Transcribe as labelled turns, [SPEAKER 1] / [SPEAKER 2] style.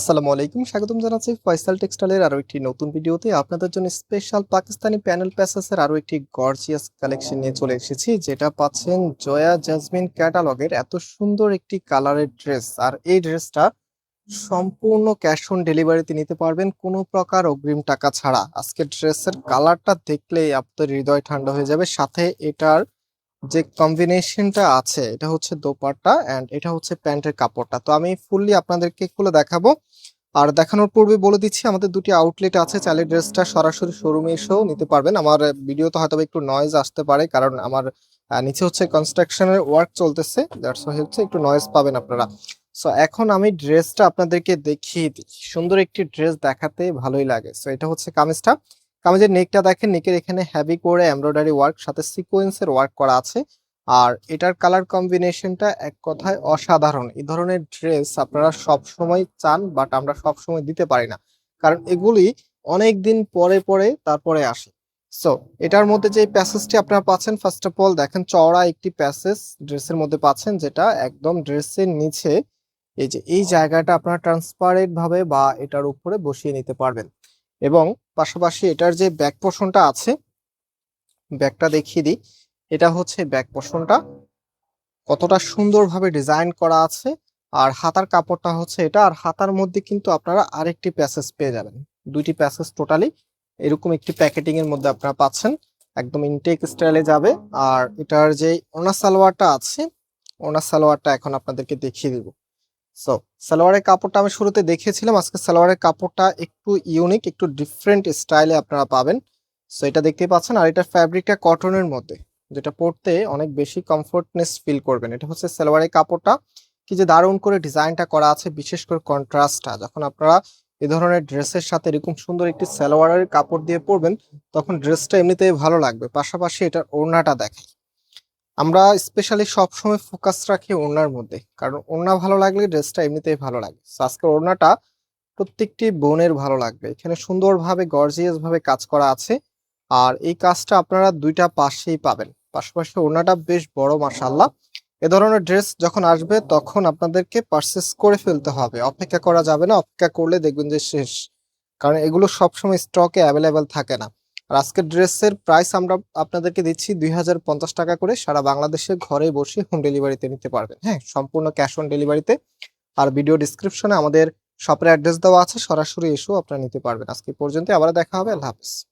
[SPEAKER 1] আসসালামু আলাইকুম, স্বাগতম জানাচ্ছি ফয়সাল টেক্সটাইলের আরও একটি নতুন ভিডিওতে। আপনাদের জন্য স্পেশাল পাকিস্তানি প্যানেল প্যাসেসের আরও একটি গর্জিয়াস কালেকশন নিয়ে চলে এসেছি, যেটা পাচ্ছেন জয়া জাসমিন ক্যাটালগের এত সুন্দর একটি কালারের ড্রেস আর এই ড্রেসটা সম্পূর্ণ ক্যাশ অন ডেলিভারিতে নিতে পারবেন, কোনো প্রকার অগ্রিম টাকা ছাড়া। আজকে ড্রেসের কালারটা দেখলেই আপনার হৃদয় ঠান্ডা হয়ে যাবে। সাথে এটার যে কম্বিনেশনটা আছে, এটা হচ্ছে দোপাট্টা এন্ড এটা হচ্ছে প্যান্টের কাপড়টা। তো আমি ফুললি আপনাদেরকে খুলে দেখাবো। আর দেখানোর পূর্বে বলে দিচ্ছি, আমাদের দুটি আউটলেট আছে চাইলে ড্রেসটা সরাসরি শোরুমে এসেও নিতে পারবেন। আমার ভিডিওতে হয়তো একটু নয়েজ আসতে পারে, কারণ আমার নিচে হচ্ছে কনস্ট্রাকশনের ওয়ার্ক চলতেছে। দ্যাটস হচ্ছে একটু নয়েজ পাবেন আপনারা। সো এখন আমি ড্রেসটা আপনাদেরকে দেখিয়ে দিই। সুন্দর একটি ড্রেস দেখাতে ভালোই লাগে। সো এটা হচ্ছে কামিজটা। কামিজের নেকটা দেখেন নেকের এখানে হ্যাভি করে এমব্রয়ডারি ওয়ার্ক সাথে সিকোয়েন্সের ওয়ার্ক করা আছে। আর এটার কালার কম্বিনেশনটা এক কথায় অসাধারণ। এই ধরনের ড্রেস আপনারা সব সময় চান বাট আমরা সব সময় দিতে পারি না। কারণ এগুলি অনেক দিন পরে পরে তারপরে আসে। সো এটার মধ্যে যে প্যাসেজটি আপনারা পাচ্ছেন ফার্স্ট অফ অল দেখেন, চওড়া একটি প্যাসেজ ড্রেসের মধ্যে পাচ্ছেন, যেটা একদম ড্রেসের নিচে। এই যে, এই জায়গাটা আপনারা ট্রান্সপারেন্ট ভাবে বা এটার উপরে বসিয়ে নিতে পারবেন। এবং পাশাপাশি এটার যে ব্যাক পোর্শনটা আছে ব্যাকটা দেখিয়ে দিই, এটা হচ্ছে ব্যাক পোর্শনটা কতটা সুন্দরভাবে ডিজাইন করা আছে, আর হাতার কাপড়টা হচ্ছে এটা, আর হাতার মধ্যে কিন্তু আপনারা আরেকটি প্যাসেজ পেয়ে যাবেন। দুইটি প্যাসেজ টোটালি এরকম একটি প্যাকেটিং এর মধ্যে আপনারা পাচ্ছেন। একদম ইনটেক স্টাইলে যাবে, আর এটার যে ওনা সালোয়ারটা আছে ওনা সালোয়ারটা এখন আপনাদেরকে দেখিয়ে দিব। সো সালোয়ারের কাপড়টা আমি শুরুতে দেখিয়েছিলাম। আজকে সালোয়ারের কাপড়টা একটু ইউনিক একটু ডিফারেন্ট স্টাইলে আপনারা পাবেন। সো এটা দেখতেই পাচ্ছেন। আর এটা ফ্যাব্রিকটা কটনের মধ্যে, যেটা পরতে অনেক বেশি কমফোর্টনেস ফিল করবেন। এটা হচ্ছে সালোয়ারের কাপড়টা। কি যে দারুণ করে ডিজাইনটা করা আছে, বিশেষ করে কন্ট্রাস্টটা যখন আপনারা এ ধরনের ড্রেসের সাথে এরকম সুন্দর একটি সালোয়ারের কাপড় দিয়ে পরবেন, তখন ড্রেসটা এমনিতেই ভালো লাগবে। পাশাপাশি এটার ওড়নাটা দেখাই। আমরা স্পেশালি সবসময় ফোকাস রাখি ওড়নার মধ্যে। কারণ ওড়না ভালো লাগলে ড্রেসটা এমনিতেই ভালো লাগে। আজকে ওড়নাটা প্রত্যেকটি বোনের ভালো লাগবে। এখানে সুন্দরভাবে গর্জিয়াস ভাবে কাজ করা আছে। আর এই কাজটা আপনারা দুইটা পাশেই পাবেন। পাশাপাশি ওড়নাটা বেশ বড় মাসাল্লাহ এ ধরনের ড্রেস যখন আসবে, তখন আপনাদেরকে পারচেস করে ফেলতে হবে। অপেক্ষা করা যাবে না, অপেক্ষা করলে দেখবেন যে শেষ। কারণ এগুলো সবসময় স্টকে অ্যাভেলেবেল থাকে না। আর আজকের ড্রেসের প্রাইস আমরা আপনাদেরকে দিচ্ছি দুই হাজার পঞ্চাশ টাকা করে। সারা বাংলাদেশে ঘরে বসে হোম ডেলিভারিতে নিতে পারবেন। হ্যাঁ সম্পূর্ণ ক্যাশ অন ডেলিভারিতে আর ভিডিও ডিসক্রিপশনে আমাদের শপের অ্যাড্রেস দেওয়া আছে। সরাসরি এসেও আপনারা নিতে পারবেন। আজকে পর্যন্ত আবার দেখা হবে। আল্লাহ হাফেজ।